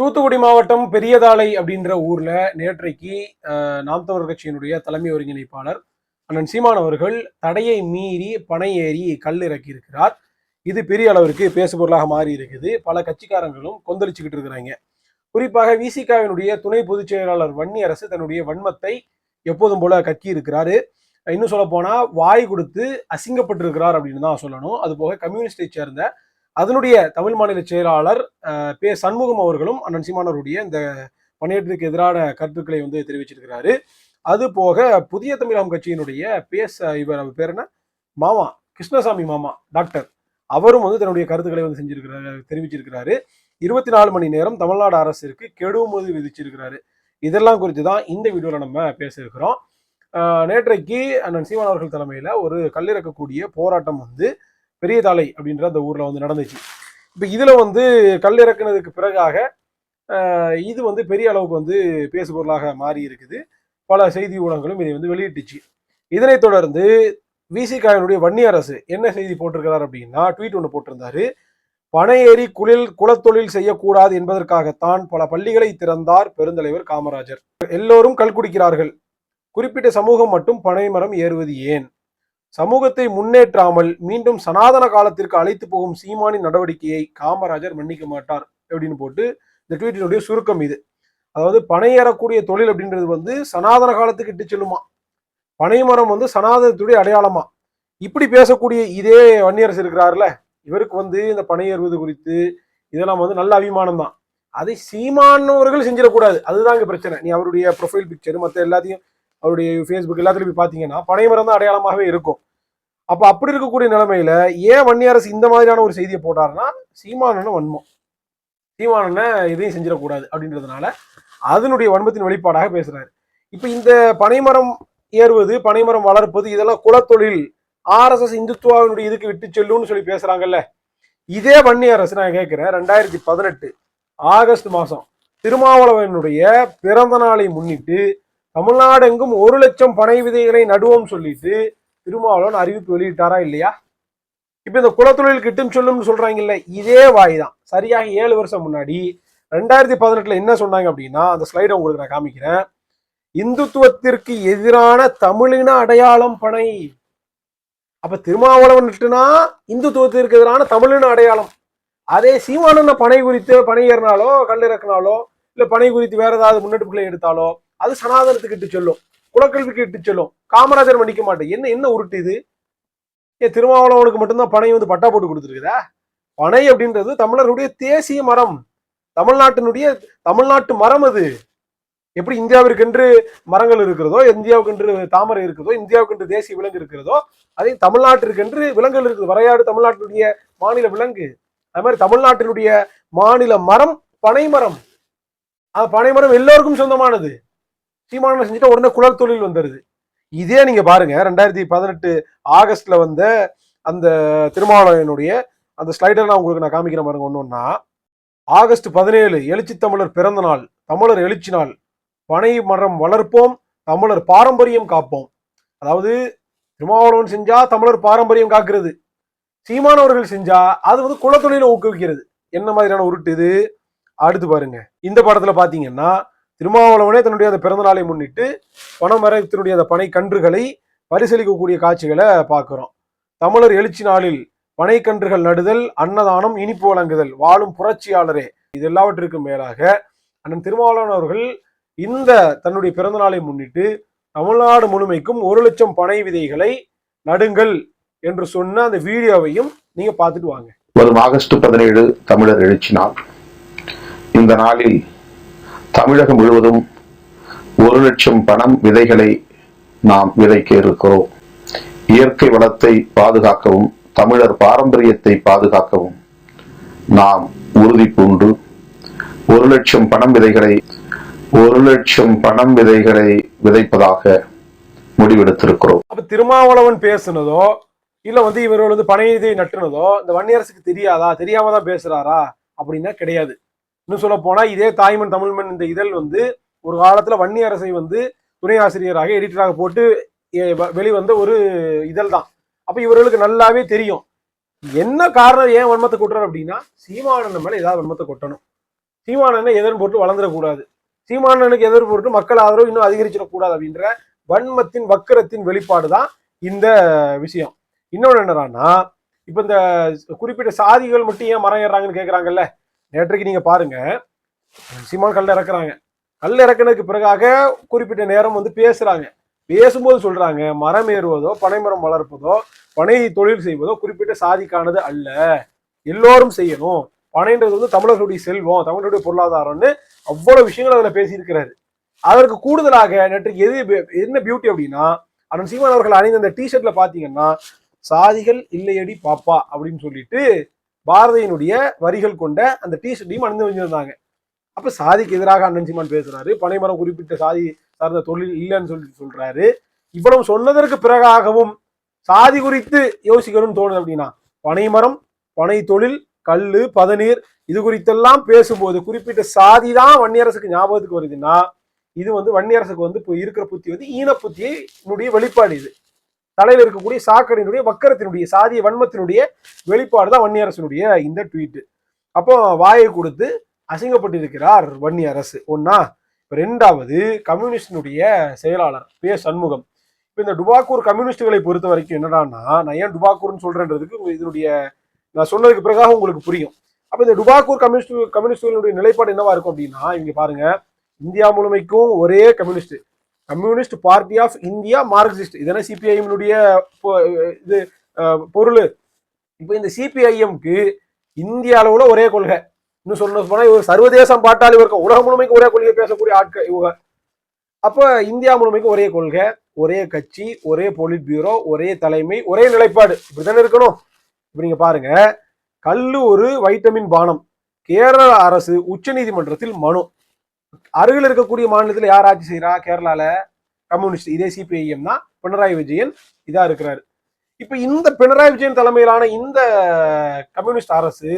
தூத்துக்குடி மாவட்டம் பெரியதாளை அப்படின்ற ஊர்ல நேற்றைக்கு நாம் தமிழர் கட்சியினுடைய தலைமை ஒருங்கிணைப்பாளர் அண்ணன் சீமான் அவர்கள் தடையை மீறி பனை ஏறி கல் இறக்கி இருக்கிறார் இது பெரிய அளவிற்கு பேசுபொருளாக மாறி இருக்குது. பல கட்சிக்காரங்களும் கொந்தளிச்சுக்கிட்டு இருக்கிறாங்க. குறிப்பாக விசிகாவினுடைய துணை பொதுச் செயலாளர் வன்னி அரசு தன்னுடைய வன்மத்தை எப்போதும் போல கக்கி இருக்கிறாரு இன்னும் சொல்ல போனா வாய் கொடுத்து அசிங்கப்பட்டிருக்கிறார் அப்படின்னு தான் சொல்லணும். அது போக கம்யூனிஸ்டை சேர்ந்த அதனுடைய தமிழ் மாநில செயலாளர் பே. சண்முகம் அவர்களும் அண்ணன் சீமானவருடைய இந்த பணியேற்றத்துக்கு எதிரான கருத்துக்களை வந்து தெரிவிச்சிருக்கிறாரு. அது போக புதிய தமிழகம் கட்சியினுடைய பேச இவர் அவர் பேர் என்ன? மாமா கிருஷ்ணசாமி மாமா டாக்டர். அவரும் வந்து தன்னுடைய கருத்துக்களை வந்து செஞ்சிருக்கிறாரு தெரிவிச்சிருக்கிறாரு. இருபத்தி நாலு மணி நேரம் தமிழ்நாடு அரசிற்கு கெடுமதி விதிச்சிருக்கிறாரு. இதெல்லாம் குறித்து தான் இந்த வீடியோவில் நம்ம பேச இருக்கிறோம். நேற்றைக்கு அண்ணன் சீமான் அவர்கள் தலைமையில் ஒரு கல்லிறக்கக்கூடிய போராட்டம் வந்து பெரியதாலை அப்படின்ற அந்த ஊரில் வந்து நடந்துச்சு. இப்போ இதில் வந்து கல்லிறக்குனதுக்கு பிறகாக இது வந்து பெரிய அளவுக்கு வந்து பேசுபொருளாக மாறி இருக்குது பல செய்தி ஊடகங்களும் இதை வந்து வெளியிட்டுச்சு. இதனைத் தொடர்ந்து விசிகாவினுடைய வன்னி அரசு என்ன செய்தி போட்டிருக்கிறார் அப்படின்னா ட்வீட் ஒன்று போட்டிருந்தாரு. பனையேறி குளில் குலத்தொழில் செய்யக்கூடாது என்பதற்காகத்தான் பல பள்ளிகளை திறந்தார் பெருந்தலைவர் காமராஜர். எல்லோரும் கல் குடிக்கிறார்கள். குறிப்பிட்ட சமூகம் மட்டும் பனைமரம் ஏறுவது ஏன்? சமூகத்தை முன்னேற்றாமல் மீண்டும் சனாதன காலத்திற்கு அழைத்து போகும் சீமானின் நடவடிக்கையை காமராஜர் மன்னிக்க மாட்டார் அப்படின்னு போட்டு இந்த ட்வீட்டினுடைய சுருக்கம் இது. அதாவது பனை ஏறக்கூடிய தொழில் அப்படின்றது வந்து சனாதன காலத்துக்கு இட்டு செல்லுமா? பனைமரம் வந்து சனாதனத்துடைய அடையாளமா? இப்படி பேசக்கூடிய இதே வன்னியரசு இருக்கிறாருல இவருக்கு வந்து இந்த பனை ஏறுவது குறித்து இதெல்லாம் வந்து நல்ல அபிமானம் தான். அதை சீமானவர்கள் செஞ்சிடக்கூடாது. அதுதான் இங்க பிரச்சனை. நீ அவருடைய ப்ரொஃபைல் பிக்சர் மற்ற எல்லாத்தையும் அவருடைய ஃபேஸ்புக் எல்லாத்துலயும் போய் பார்த்தீங்கன்னா பனைமரம் தான் அடையாளமாகவே இருக்கும். அப்போ அப்படி இருக்கக்கூடிய நிலைமையில ஏன் வன்னியரசு இந்த மாதிரியான ஒரு செய்தியை போட்டாருன்னா சீமானன வன்மம். சீமானனை இதையும் செஞ்சிடக்கூடாது அப்படின்றதுனால அதனுடைய வன்மத்தின் வெளிப்பாடாக பேசுறாரு. இப்போ இந்த பனைமரம் ஏறுவது பனைமரம் வளர்ப்பது இதெல்லாம் குலத்தொழில் ஆர்எஸ்எஸ் இந்துத்துவாவினுடைய இதுக்கு விட்டு செல்லும்னு சொல்லி பேசுறாங்கல்ல. இதே வன்னி அரசு நான் கேட்கிறேன் ரெண்டாயிரத்தி பதினெட்டு ஆகஸ்ட் மாசம் திருமாவளவனுடைய பிறந்த நாளை முன்னிட்டு தமிழ்நாடு எங்கும் ஒரு லட்சம் பனை விதைகளை நடுவோம் சொல்லிட்டு திருமாவளவன் அறிவிப்பு வெளியிட்டாரா இல்லையா? இப்ப இந்த குலத்தொழில் கிட்டும் சொல்லும்னு சொல்றாங்கல்ல இதே வாய் தான் சரியாக ஏழு வருஷம் முன்னாடி ரெண்டாயிரத்தி பதினெட்டுல என்ன சொன்னாங்க அப்படின்னா அந்த ஸ்லைடை உங்களுக்கு நான் காமிக்கிறேன். இந்துத்துவத்திற்கு எதிரான தமிழின அடையாளம் பனை. அப்ப திருமாவளவன்ட்டுனா இந்துத்துவத்திற்கு எதிரான தமிழின அடையாளம். அதே சீமானந்த பனை குறித்து பனை ஏறினாலோ கல்லிறக்கினாலோ இல்ல பனை குறித்து வேற ஏதாவது முன்னெடுப்புகளை எடுத்தாலோ அது சனாதனத்துக்கு இட்டு சொல்லும். குலக்கல்விக்கு இட்டு சொல்லும். காமராஜர் மன்னிக்க மாட்டேன். என்ன என்ன உருட்டு இது? ஏன் திருமாவளவனுக்கு மட்டும்தான் பனை வந்து பட்டா போட்டு கொடுத்துருக்குதா? பனை அப்படின்றது தமிழருடைய தேசிய மரம். தமிழ்நாட்டினுடைய தமிழ்நாட்டு மரம் அது. எப்படி இந்தியாவிற்கென்று மரங்கள் இருக்கிறதோ இந்தியாவுக்கென்று தாமரை இருக்கிறதோ இந்தியாவுக்கென்று தேசிய விலங்கு இருக்கிறதோ அதே தமிழ்நாட்டிற்கென்று விலங்குகள் இருக்குது. வரையாடு தமிழ்நாட்டினுடைய மாநில விலங்கு. அது மாதிரி தமிழ்நாட்டினுடைய மாநில மரம் பனை மரம். அந்த பனை மரம் எல்லோருக்கும் சொந்தமானது. சீமானம் செஞ்சுட்டா உடனே குழல் தொழில் வந்துடுது இதே நீங்க பாருங்க ரெண்டாயிரத்தி பதினெட்டு ஆகஸ்ட்ல வந்த அந்த திருமாவளவனுடைய அந்த ஸ்லைடர் நான் உங்களுக்கு நான் காமிக்கிற பாருங்க ஒன்னொன்னா ஆகஸ்ட் பதினேழு எழுச்சி தமிழர் பிறந்த நாள் தமிழர் எழுச்சி நாள். பனை மரம் வளர்ப்போம் தமிழர் பாரம்பரியம் காப்போம். அதாவது திருமாவளவன் செஞ்சா தமிழர் பாரம்பரியம் காக்கிறது. சீமானவர்கள் செஞ்சா அது வந்து குலத்தொழிலை ஊக்குவிக்கிறது. என்ன மாதிரியான உருட்டு இது? அடுத்து பாருங்க இந்த படத்துல பாத்தீங்கன்னா திருமாவளவனே தன்னுடைய அந்த பிறந்த நாளை முன்னிட்டு பனைமரத்தினுடைய அந்த பனை கன்றுகளை பரிசீலிக்கக்கூடிய காட்சிகளை பார்க்குறோம். தமிழர் எழுச்சி நாளில் பனைக்கன்றுகள் நடுதல் அன்னதானம் இனிப்பு வழங்குதல் வாழும் புரட்சியாளரே. இது எல்லாவற்றிற்கும் மேலாக அண்ணன் திருமாவளவன் அவர்கள் இந்த தன்னுடைய பிறந்த நாளை முன்னிட்டு தமிழ்நாடு முழுமைக்கும் ஒரு லட்சம் பனை விதைகளை நடுங்கள் என்று சொன்ன அந்த வீடியோவையும் நீங்க பார்த்துட்டு வாங்க. வரும் ஆகஸ்ட் பதினேழு தமிழர் எழுச்சி நாள். இந்த நாளில் தமிழகம் முழுவதும் ஒரு லட்சம் பணம் விதைகளை நாம் விதைக்க இருக்கிறோம். இயற்கை வளத்தை பாதுகாக்கவும் தமிழர் பாரம்பரியத்தை பாதுகாக்கவும் நாம் உறுதி பூண்டு ஒரு லட்சம் பணம் விதைகளை ஒரு லட்சம் பணம் விதைகளை விதைப்பதாக முடிவெடுத்திருக்கிறோம். அப்ப திருமாவளவன் பேசுனதோ இல்ல வந்து இவர்கள் வந்து பனை இதை நட்டுனதோ இந்த வன்னியரசுக்கு தெரியாதா? தெரியாம தான் பேசுறாரா? அப்படின்னா கிடையாது. இன்னும் சொல்ல போனால் இதே தாய்மன் தமிழ்மன் இந்த இதழ் வந்து ஒரு காலத்தில் வன்னி அரசை வந்து துணை ஆசிரியராக எடிட்டராக போட்டு வ- வெளிவந்த ஒரு இதழ் தான். அப்போ இவர்களுக்கு நல்லாவே தெரியும். என்ன காரணம் ஏன் வன்மத்தை கொட்டுறாரு அப்படின்னா சீமானன் மேலே ஏதாவது வன்மத்தை கொட்டணும். சீமானனை எதிர் போட்டு வளர்ந்துடக்கூடாது. சீமானனுக்கு எதிர் போட்டு மக்கள் ஆதரவு இன்னும் அதிகரிச்சிடக்கூடாது அப்படின்ற வன்மத்தின் வக்கரத்தின் வெளிப்பாடு தான் இந்த விஷயம். இன்னொன்று என்னடான்னா இப்போ இந்த குறிப்பிட்ட சாதிகள் மட்டும் ஏன் மரம் ஏறுறாங்கன்னு கேட்குறாங்கல்ல நேற்றைக்கு நீங்க பாருங்க. சீமான் கல்ல இறக்குறாங்க. கல் இறக்குனதுக்கு பிறகாக குறிப்பிட்ட நேரம் வந்து பேசுறாங்க. பேசும்போது சொல்றாங்க மரம் ஏறுவதோ பனைமரம் வளர்ப்பதோ பனை தொழில் செய்வதோ குறிப்பிட்ட சாதிக்கானது அல்ல. எல்லோரும் செய்யணும். பனைன்றது வந்து தமிழர்களுடைய செல்வம் தமிழருடைய பொருளாதாரம்னு அவ்வளவு விஷயங்கள் அதுல பேசியிருக்கிறாரு. அதற்கு கூடுதலாக நேற்றுக்கு எது என்ன பியூட்டி அப்படின்னா அண்ணன் சீமான் அவர்கள் அணிந்த அந்த டிஷர்ட்ல பாத்தீங்கன்னா சாதிகள் இல்லையடி பாப்பா அப்படின்னு சொல்லிட்டு பாரதியினுடைய வரிகள் கொண்ட அந்த டிஷர்ட்டையும் அணிந்து வச்சிருந்தாங்க. அப்ப சாதிக்கு எதிராக அண்ணன் சீமான் பேசுறாரு. பனைமரம் குறிப்பிட்ட சாதி சார்ந்த தொழில் இல்லைன்னு சொல்லி சொல்றாரு. இவ்வளவு சொன்னதற்கு பிறகாகவும் சாதி குறித்து யோசிக்கணும்னு தோணுது அப்படின்னா பனைமரம் பனை தொழில் கல்லு பதநீர் இது குறித்தெல்லாம் பேசும்போது குறிப்பிட்ட சாதி தான் வன்னியரசுக்கு ஞாபகத்துக்கு வருதுன்னா இது வந்து வன்னியரசுக்கு வந்து இப்போ இருக்கிற புத்தி வந்து ஈன புத்தியினுடைய வெளிப்பாடு இது. தலையில் இருக்கக்கூடிய சாக்கடையினுடைய வக்கரத்தினுடைய சாதிய வன்மத்தினுடைய வெளிப்பாடு தான் வன்னியரசனுடைய இந்த ட்வீட் அப்போ வாயை கொடுத்து அசிங்கப்பட்டிருக்கிறார் வன்னிய அரசு ஒன்னா இப்போ ரெண்டாவது கம்யூனிஸ்டினுடைய செயலாளர் பே. சண்முகம். இப்போ இந்த டுபாக்கூர் கம்யூனிஸ்டுகளை பொறுத்த வரைக்கும் என்னடான்னா நான் ஏன் டுபாக்கூர்னு சொல்றேன்றதுக்கு இதனுடைய நான் சொன்னதுக்கு பிறகாக உங்களுக்கு புரியும். அப்போ இந்த டுபாக்கூர் கம்யூனிஸ்ட் கம்யூனிஸ்டுகளுடைய நிலைப்பாடு என்னவா இருக்கும் அப்படின்னா இங்க பாருங்க இந்தியா முழுமைக்கும் ஒரே communist. Communist party of India marxist. இதெல்லாம் சிபிஐஎம்னுடைய இது பொருள்? இப்போ இந்த சிபிஐஎம்க்கு இந்திய அளவுல ஒரே கொள்கை. இன்னும் சொல்ல போனா இவர் சர்வதேசம் பாட்டாளி இவருக்கு உலகம் முழுமைக்கு ஒரே கொள்கை பேசக்கூடிய ஆட்கள் இவங்க. அப்போ இந்தியா முழுமைக்கு ஒரே கொள்கை ஒரே கட்சி ஒரே போலிட் பியூரோ ஒரே தலைமை ஒரே நிலைப்பாடு. இப்படித்தானே இருக்கணும்? இப்போ நீங்க பாருங்க கல்லு ஒரு வைட்டமின் பானம் கேரள அரசு உச்சநீதிமன்றத்தில் மனு. அருகில் இருக்கக்கூடிய மாநிலத்தில் யார் ஆட்சி செய்கிறா கேரளாவில் கம்யூனிஸ்ட் இதே சிபிஐஎம் தான். பினராயி விஜயன் இதாக இருக்கிறாரு. இப்போ இந்த பினராயி விஜயன் தலைமையிலான இந்த கம்யூனிஸ்ட் அரசு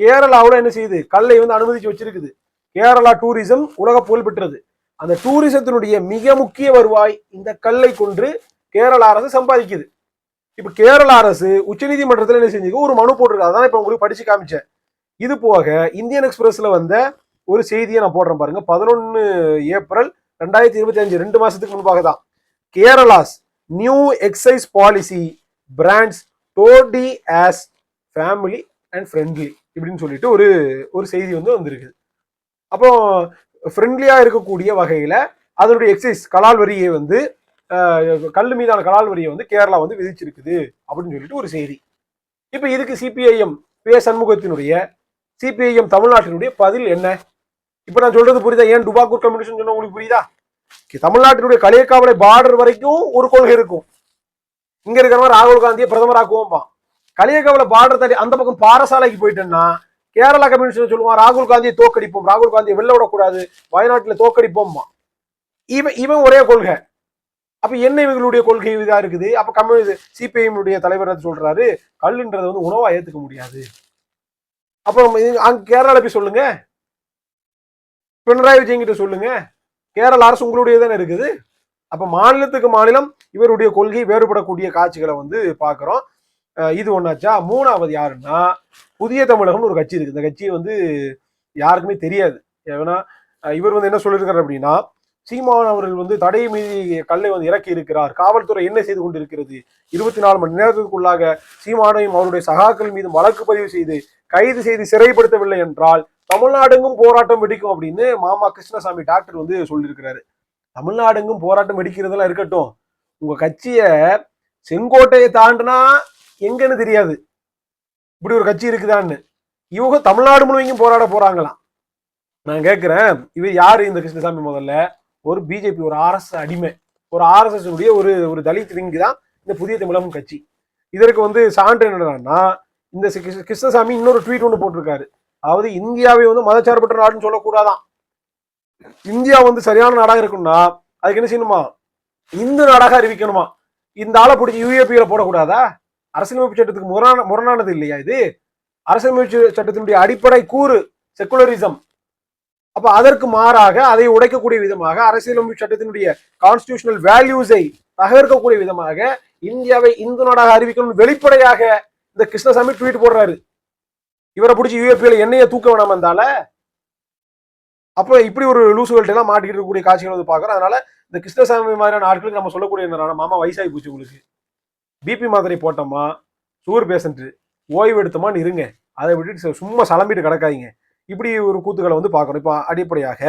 கேரளாவுல என்ன செய்யுது? கல்லை வந்து அனுமதிச்சு வச்சிருக்குது. கேரளா டூரிசம் உலக புகழ் பெற்றது. அந்த டூரிசத்தினுடைய மிக முக்கிய வருவாய் இந்த கல்லை கொன்று கேரள அரசு சம்பாதிக்குது. இப்போ கேரள அரசு உச்சநீதிமன்றத்தில் என்ன செஞ்சுக்க ஒரு மனு போட்டிருக்காங்க அதான் இப்போ உங்களுக்கு படிச்சு காமிச்சேன். இது போக இந்தியன் எக்ஸ்பிரஸ்ல வந்த ஒரு செய்தியை நான் போடுறேன் பாருங்க. பதினொன்று ஏப்ரல் ரெண்டாயிரத்தி இருபத்தி அஞ்சு ரெண்டு மாசத்துக்கு முன்பாக தான். Kerala's new excise policy brands toddy as family and friendly இப்படின்னு சொல்லிட்டு ஒரு ஒரு செய்தி வந்து வந்திருக்கு. அப்போ ஃப்ரெண்ட்லியாக இருக்கக்கூடிய வகையில் அதனுடைய எக்ஸைஸ் கலால் வரியை வந்து கல் மீதான கலால் வரியை வந்து கேரளா வந்து விதிச்சிருக்குது அப்படின்னு சொல்லிட்டு ஒரு செய்தி. இப்போ இதுக்கு சிபிஐஎம் பே சண்முகத்தினுடைய சிபிஐஎம் தமிழ்நாட்டினுடைய பதில் என்ன? இப்போ நான் சொல்றது புரியுதா? ஏன் டுபாக்கூர் கம்யூனிஷன் சொன்ன உங்களுக்கு புரியுதா? தமிழ்நாட்டினுடைய கலியக்காவலை பார்டர் வரைக்கும் ஒரு கொள்கை இருக்கும். இங்க இருக்கிறவன் ராகுல் காந்தியை பிரதமராக்குவோம்பான் கலியக்காவலை பார்டர் தாண்டி அந்த பக்கம் பாரசாலைக்கு போயிட்டேன்னா கேரளா கம்யூனிஸ்ட் சொல்லுவான் ராகுல் காந்தியை தோக்கடிப்போம். ராகுல் காந்தியை வெளில விடக்கூடாது. வயநாட்டில் தோக்கடிப்போம்மா. இவன் இவன் ஒரே கொள்கை. அப்ப என்ன இவங்களுடைய கொள்கை இதா இருக்குது? அப்ப கம்யூனிஸ்ட் சிபிஐஎம் தலைவர் சொல்றாரு கல்லுன்றதை வந்து உணவா ஏத்துக்க முடியாது. அப்ப அங்க கேரளால போய் சொல்லுங்க. பினராயி விஜயன் கிட்ட சொல்லுங்க. கேரள அரசு உங்களுடைய தானே இருக்குது. அப்ப மாநிலத்துக்கு மாநிலம் இவருடைய கொள்கை வேறுபடக்கூடிய காட்சிகளை வந்து பாக்குறோம் இது ஒன்னாச்சா மூணாவது யாருன்னா புதிய தமிழகம்னு ஒரு கட்சி இருக்கு இந்த கட்சி வந்து யாருக்குமே தெரியாது. ஏன்னா இவர் வந்து என்ன சொல்லியிருக்காரு அப்படின்னா சீமான் அவர்கள் வந்து தடை மீது கல்லை வந்து இறக்கி இருக்கிறார். காவல்துறை என்ன செய்து கொண்டிருக்கிறது? இருபத்தி நாலு மணி நேரத்திற்குள்ளாக சீமானையும் அவருடைய சகாக்கள் மீது வழக்கு பதிவு செய்து கைது செய்து சிறைப்படுத்தவில்லை என்றால் தமிழ்நாடெங்கும் போராட்டம் வெடிக்கும் அப்படின்னு மாமா கிருஷ்ணசாமி டாக்டர் வந்து சொல்லியிருக்கிறாரு. தமிழ்நாடெங்கும் போராட்டம் வெடிக்கிறதெல்லாம் இருக்கட்டும். உங்க கட்சிய செங்கோட்டையை தாண்டினா எங்கன்னு தெரியாது. இப்படி ஒரு கட்சி இருக்குதான்னு. இவங்க தமிழ்நாடு முழுவதும் போராட போறாங்களாம். நான் கேட்கிறேன் இவர் யாரு இந்த கிருஷ்ணசாமி முதல்ல? ஒரு பிஜேபி ஒரு ஆர்எஸ் அடிமை. ஒரு ஆர்எஸ்எஸ் உடைய ஒரு ஒரு தலித் விங்கு தான் இந்த புதிய தமிழகம் கட்சி. இதற்கு வந்து சான்று என்னடான்னா இந்த கிருஷ்ணசாமி இன்னொரு ட்வீட் ஒன்று போட்டிருக்காரு. அதாவது இந்தியாவை வந்து மதச்சார்பற்ற நாடுன்னு சொல்லக்கூடாதான். இந்தியா வந்து சரியான நாடாக இருக்கும்னா அதுக்கு என்ன செய்யணுமா? இந்து நாடாக அறிவிக்கணுமா? இந்த ஆளை பிடிச்சி யூஏபியில போடக்கூடாதா? அரசியலமைப்பு சட்டத்துக்கு முரண முரணானது இல்லையா இது? அரசியலமைப்பு சட்டத்தினுடைய அடிப்படை கூறு செக்குலரிசம் அப்ப அதற்கு மாறாக அதை உடைக்கக்கூடிய விதமாக அரசியலமைப்பு சட்டத்தினுடைய கான்ஸ்டியூஷனல் வேல்யூஸை தகர்க்கக்கூடிய விதமாக இந்தியாவை இந்து நாடாக அறிவிக்கணும்னு வெளிப்படையாக இந்த கிருஷ்ணசாமி ட்வீட் போடுறாரு. இவரை பிடிச்சி யூஎஃபியில் என்னைய தூக்க வேணாம இருந்தால அப்போ இப்படி ஒரு லூசுகள்ட்ட எல்லாம் மாட்டிக்கிட்டு இருக்கக்கூடிய காட்சிகள் வந்து பார்க்குறோம். அதனால இந்த கிருஷ்ணசாமி மாதிரியான ஆட்களுக்கு நம்ம சொல்லக்கூடிய இந்த மாமா வயசாகி போச்சு உங்களுக்கு. பிபி மாத்திரை போட்டோமா சுகர் பேஷண்ட் ஓய்வு எடுத்தோமான்னு இருங்க. அதை விட்டுட்டு சும்மா சலம்பிட்டு கிடக்காதீங்க. இப்படி ஒரு கூத்துக்களை வந்து பார்க்கணும் இப்போ அடிப்படையாக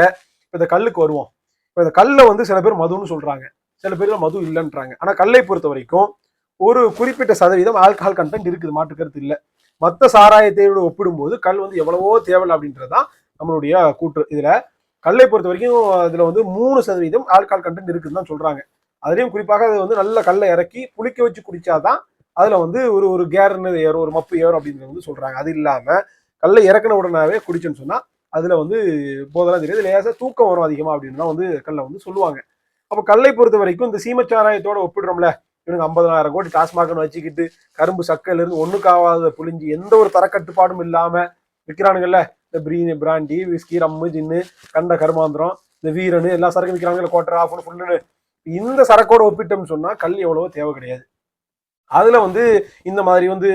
இப்போ இந்த கல்லுக்கு வருவோம். இப்போ இந்த கல்லை வந்து சில பேர் மதுன்னு சொல்கிறாங்க சில பேர் மது இல்லைன்றாங்க. ஆனால் கல்லை பொறுத்த வரைக்கும் ஒரு குறிப்பிட்ட சதவீதம் ஆல்கஹால் கண்டென்ட் இருக்குது. மாற்று கருத்து இல்லை. மற்ற சாராயத்தையோடு ஒப்பிடும்போது கல் வந்து எவ்வளவோ தேவையில்லை அப்படின்றது தான் நம்மளுடைய கூற்று. இதில் கல்லை பொறுத்த வரைக்கும் இதில் வந்து மூணு சதவீதம் ஆல்கால் கண்டென்ட் இருக்குதுன்னு தான் சொல்கிறாங்க அதுலேயும் குறிப்பாக அது வந்து நல்ல கல்லை இறக்கி புளிக்க வச்சு குடித்தாதான் அதில் வந்து ஒரு ஒரு கேர்னு ஏறும் ஒரு மப்பு ஏறும் அப்படின்றது வந்து சொல்கிறாங்க அது இல்லாமல் கல்லை இறக்குன உடனே குடிச்சோன்னு சொன்னால் அதில் வந்து போதெல்லாம் தெரியாது. லேசாக தூக்கம் வரும் அதிகமாக அப்படின்னு தான் வந்து கல்லை வந்து சொல்லுவாங்க. அப்போ கல்லை பொறுத்த வரைக்கும் இந்த சீமச்சாராயத்தோட ஒப்பிடுறோம்ல இவனுக்கு ஐம்பதனாயிரம் கோடி டாஸ்மாக்னு வச்சுக்கிட்டு கரும்பு சக்கையில இருந்து ஒண்ணுக்காவாத புளிஞ்சு எந்த ஒரு தரக்கட்டுப்பாடும் இல்லாம விற்கிறானுங்கல்ல இந்த பிரீனி பிராண்டி விஸ்கி ரம்மு ஜின்னு கண்ட கருமாந்திரம் இந்த வீரனு எல்லா சரக்கும் விற்கிறாங்க கோட்டர் ஆஃப்னு ஃபுல்லுன்னு இந்த சரக்கோட ஒப்பிட்டோம்னு சொன்னா கல் எவ்வளவோ தேவை கிடையாது. அதுல வந்து இந்த மாதிரி வந்து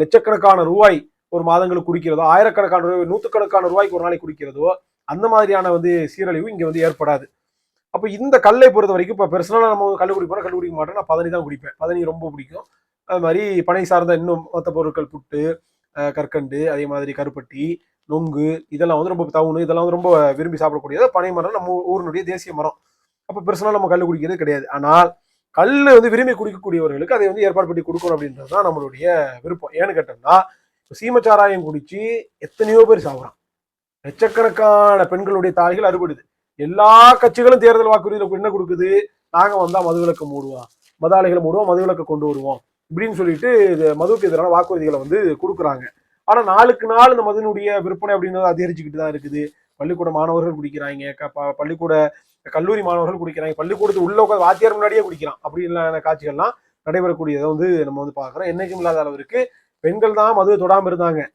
லட்சக்கணக்கான ரூபாய் ஒரு மாதங்களுக்கு குடிக்கிறதோ ஆயிரக்கணக்கான ரூபாய் நூற்றுக்கணக்கான ரூபாய்க்கு ஒரு நாளைக்கு குடிக்கிறதோ அந்த மாதிரியான வந்து சீரழிவு இங்க வந்து ஏற்படாது. அப்போ இந்த கல்லை பொறுத்த வரைக்கும் இப்போ பெர்சனலாக நம்ம கல் குடிப்போம் கல் குடிக்க மாட்டோம் நான் பதனி தான் குடிப்பேன். பதனி ரொம்ப பிடிக்கும். அது மாதிரி பனை சார்ந்த இன்னும் மற்ற பொருட்கள் புட்டு கற்கண்டு அதே மாதிரி கருப்பட்டி நொங்கு இதெல்லாம் வந்து ரொம்ப தவுணு இதெல்லாம் வந்து ரொம்ப விரும்பி சாப்பிடக்கூடியது. பனை மரம் நம்ம ஊரினுடைய தேசிய மரம். அப்போ பெர்சனலாக நம்ம கல் குடிக்கிறது கிடையாது. ஆனால் கல் வந்து விரும்பி குடிக்கக்கூடியவர்களுக்கு அதை வந்து ஏற்பாடு பண்ணி கொடுக்கணும் அப்படின்றது தான் நம்மளுடைய விருப்பம். ஏன்னு கேட்டோம்னா இப்போ சீமச்சாராயம் குடிச்சு எத்தனையோ பேர் சாப்பிட்றான் லட்சக்கணக்கான பெண்களுடைய தாய்கள் அறுபடுது. எல்லா கட்சிகளும் தேர்தல் வாக்குறுதியில் என்ன கொடுக்குது? நாங்கள் வந்தால் மதுவிலக்கு மூடுவோம் மதாலைகளை மூடுவோம் மதுவிலக்கு கொண்டு வருவோம். இப்படின்னு சொல்லிட்டு இது மதுவுக்கு எதிரான வாக்குறுதிகளை வந்து கொடுக்குறாங்க. ஆனால் நாளுக்கு நாள் இந்த மதுனுடைய விற்பனை அப்படின்றது அதிகரிச்சுக்கிட்டு தான் இருக்குது. பள்ளிக்கூட மாணவர்கள் குடிக்கிறாங்க. க- ப- பள்ளிக்கூட கல்லூரி மாணவர்கள் குடிக்கிறாங்க. பள்ளிக்கூடத்து உள்ள உட்காந்து வாத்தியார் முன்னாடியே குடிக்கிறான். அப்படி இல்லாத காட்சிகள்லாம் நடைபெறக்கூடியதை வந்து நம்ம வந்து பார்க்குறோம். என்னைக்கும் இல்லாத அளவிற்கு பெண்கள் தான் மதுவை தொடாமல் இருந்தாங்க.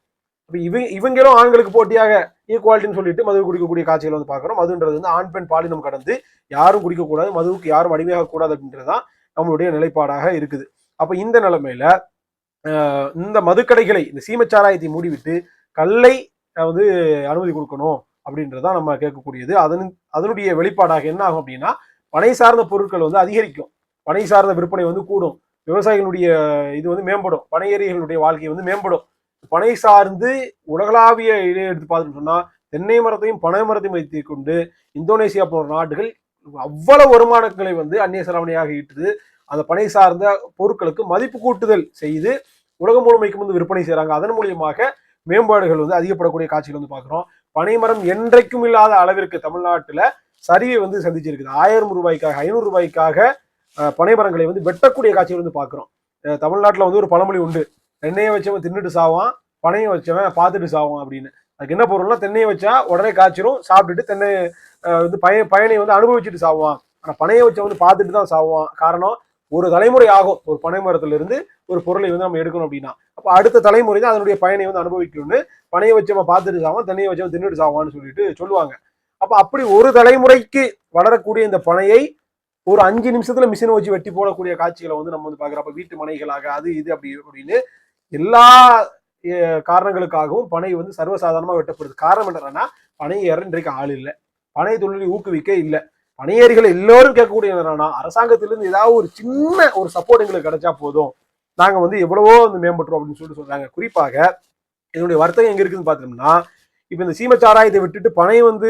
இப்போ இவங்க இவங்களும் ஆண்களுக்கு போட்டியாக ஈக்குவாலிட்டின்னு சொல்லிட்டு மது குடிக்கக்கூடிய காட்சிகள் வந்து பார்க்குறோம். மதுன்றது வந்து ஆண் பெண் பாலினம் கடந்து யாரும் குடிக்கக்கூடாது மதுவுக்கு யாரும் அடிமையாக கூடாது அப்படின்றதுதான் நம்மளுடைய நிலைப்பாடாக இருக்குது. அப்போ இந்த நிலைமையில இந்த மதுக்கடைகளை இந்த சீமச்சாராயத்தை மூடிவிட்டு கல்லை வந்து அனுமதி கொடுக்கணும் அப்படின்றதான் நம்ம கேட்கக்கூடியது. அதன் அதனுடைய வெளிப்பாடாக என்ன ஆகும் அப்படின்னா பனை சார்ந்த பொருட்கள் வந்து அதிகரிக்கும். பனை சார்ந்த விற்பனை வந்து கூடும். விவசாயிகளுடைய இது வந்து மேம்படும். பனையேறிகளுடைய வாழ்க்கை வந்து மேம்படும். பனை சார்ந்து உலகளாவிய இடையே எடுத்து பார்த்துட்டு சொன்னா தென்னை மரத்தையும் பனை மரத்தையும் வைத்து கொண்டு இந்தோனேசியா போன்ற நாடுகள் அவ்வளவு வருமானங்களை வந்து அந்நிய செலாவணியாக ஈட்டுது. அந்த பனை சார்ந்த பொருட்களுக்கு மதிப்பு கூட்டுதல் செய்து உலகம் முழுமைக்கும் வந்து விற்பனை செய்கிறாங்க அதன் மூலியமாக மேம்பாடுகள் வந்து அதிகப்படக்கூடிய காட்சிகள் வந்து பார்க்குறோம். பனைமரம் என்றைக்கும் இல்லாத அளவிற்கு தமிழ்நாட்டில் சரிவை வந்து சந்திச்சிருக்குது. ஆயிரம் ரூபாய்க்காக ஐநூறு ரூபாய்க்காக பனைமரங்களை வந்து வெட்டக்கூடிய காட்சிகள் வந்து பார்க்குறோம். தமிழ்நாட்டில் வந்து ஒரு பழமொழி உண்டு. தென்னையை வச்சவன் தின்னுட்டு சாவான் பனையை வச்சவன் பார்த்துட்டு சாவான் அப்படின்னு. அதுக்கு என்ன பொருள்னா தென்னையை வச்சா உடனே காய்ச்சிரும் சாப்பிட்டுட்டு தென்னை வந்து பய பயனை வந்து அனுபவிச்சுட்டு சாவான். ஆனால் பனையை வச்சவன் வந்து பார்த்துட்டு தான் சாவான். காரணம் ஒரு தலைமுறை ஆகும். ஒரு பனை மரத்திலிருந்து ஒரு பொருளை வந்து நம்ம எடுக்கணும் அப்படின்னா. அப்போ அடுத்த தலைமுறை தான் அதனுடைய பயனை வந்து அனுபவிக்கணும்னு பனையை வச்சவன் பார்த்துட்டு சாவான் தென்னையை வச்சவன் தின்னுட்டு சாவான்னு சொல்லிட்டு சொல்லுவாங்க. அப்போ அப்படி ஒரு தலைமுறைக்கு வளரக்கூடிய இந்த பனையை ஒரு அஞ்சு நிமிஷத்துல மிஷினை வச்சு வெட்டி போடக்கூடிய காட்சிகளை வந்து நம்ம வந்து பார்க்குறோம். வீட்டு மனைகளாக அது இது அப்படி அப்படின்னு எல்லா காரணங்களுக்காகவும் பனை வந்து சர்வசாதாரணமாக வெட்டப்படுது. காரணம் என்னன்னா பனை ஏற இன்றைக்கு ஆள் இல்லை. பனை தொழிலை ஊக்குவிக்க இல்லை. பனையேறிகள் எல்லோரும் கேட்கக்கூடிய என்னன்னா அரசாங்கத்திலிருந்து ஏதாவது ஒரு சின்ன ஒரு சப்போர்ட் எங்களுக்கு கிடைச்சா போதும். நாங்கள் வந்து எவ்வளவோ வந்து மேம்பட்டுறோம் அப்படின்னு சொல்லிட்டு சொல்றாங்க. குறிப்பாக இதனுடைய வர்த்தகம் எங்க இருக்குன்னு பார்த்தோம்னா இப்போ இந்த சீமச்சாராயத்தை விட்டுட்டு பனை வந்து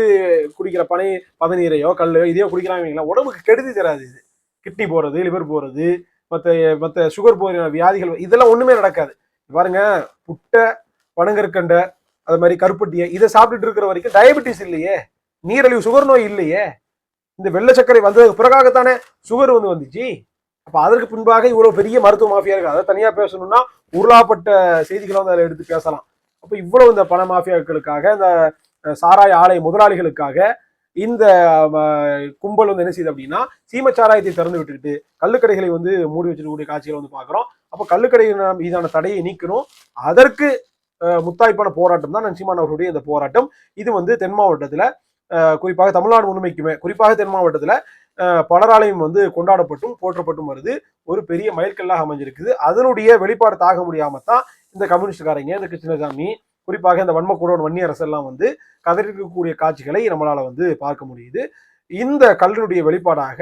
குடிக்கிற பனை பதநீரையோ கல்லையோ இதையோ குடிக்கிறாங்க வைங்களேன், உடம்புக்கு கெடுதி தராது இது. கிட்னி போகிறது லிவர் போகிறது மற்ற மற்ற சுகர் போகிற வியாதிகள் இதெல்லாம் ஒன்றுமே நடக்காது. பாருங்க புட்டை பனங்கற்கண்டை அது மாதிரி கருப்பட்டியை இதை சாப்பிட்டுட்டு இருக்கிற வரைக்கும் டயபெட்டிஸ் இல்லையே நீரழிவு சுகர் நோய் இல்லையே இந்த வெள்ளை சர்க்கரை வந்ததுக்கு பிறகாகத்தானே சுகர் வந்து வந்துச்சு? அப்போ அதற்கு பின்பாக இவ்வளோ பெரிய மருத்துவ மாஃபியா இருக்கு. அதை தனியாக பேசணும்னா உருளாப்பட்ட செய்திகளை வந்து அதில் எடுத்து பேசலாம். அப்போ இவ்வளவு இந்த பண மாஃபியாக்களுக்காக இந்த சாராய ஆலை முதலாளிகளுக்காக இந்த கும்பல் வந்து என்ன செய்யுது அப்படின்னா சீமச்சாராயத்தை திறந்து விட்டுக்கிட்டு கள்ளுக்கடைகளை வந்து மூடி வச்சிருக்கக்கூடிய காட்சிகளை வந்து பார்க்குறோம். அப்போ கள்ளுக்கடை மீதான தடையை நீக்கணும். அதற்கு முத்தாய்ப்பான போராட்டம் தான் நன்சிமான் அவர்களுடைய இந்த போராட்டம். இது வந்து தென் மாவட்டத்தில் குறிப்பாக தமிழ்நாடு முழுமைக்குமே குறிப்பாக தென் மாவட்டத்தில் பலராலையும் வந்து கொண்டாடப்பட்டும் போற்றப்பட்டும் வருது. ஒரு பெரிய மைல்கல்லாக அமைஞ்சிருக்குது. அதனுடைய வெளிப்பாடு தாக முடியாம தான் இந்த கம்யூனிஸ்ட்காரங்க இந்த கிருஷ்ணசாமி குறிப்பாக இந்த வன்மக்கூடோன் வன்னியரசு எல்லாம் வந்து கதறிக்கக்கூடிய காட்சிகளை நம்மளால வந்து பார்க்க முடியுது. இந்த கல்லினுடைய வெளிப்பாடாக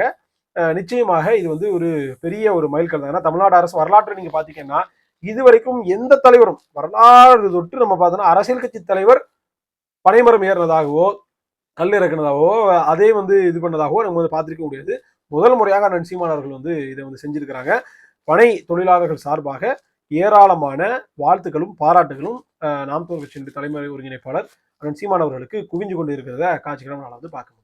நிச்சயமாக இது வந்து ஒரு பெரிய ஒரு மைல்கல் தான். ஏன்னா தமிழ்நாடு அரசு வரலாற்றை நீங்க பாத்தீங்கன்னா இதுவரைக்கும் எந்த தலைவரும் வரலாறு தொட்டு நம்ம பார்த்தோம்னா அரசியல் கட்சி தலைவர் பனைமரம் ஏறினதாகவோ கல் இறக்குனதாகவோ அதே வந்து இது பண்ணதாகவோ நம்ம வந்து பார்த்துருக்க முடியாது. முதல் முறையாக நன்சிமானவர்கள் வந்து இதை வந்து செஞ்சிருக்கிறாங்க. பனை தொழிலாளர்கள் சார்பாக ஏராளமான வாழ்த்துக்களும் பாராட்டுகளும் நாம் தமிழர் கட்சியினுடைய தலைமை ஒருங்கிணைப்பாளர் அண்ணன் சீமான் அவர்களுக்கு குவிஞ்சு கொண்டு இருக்கிறத காட்சிகளை நம்மளால வந்து பார்க்க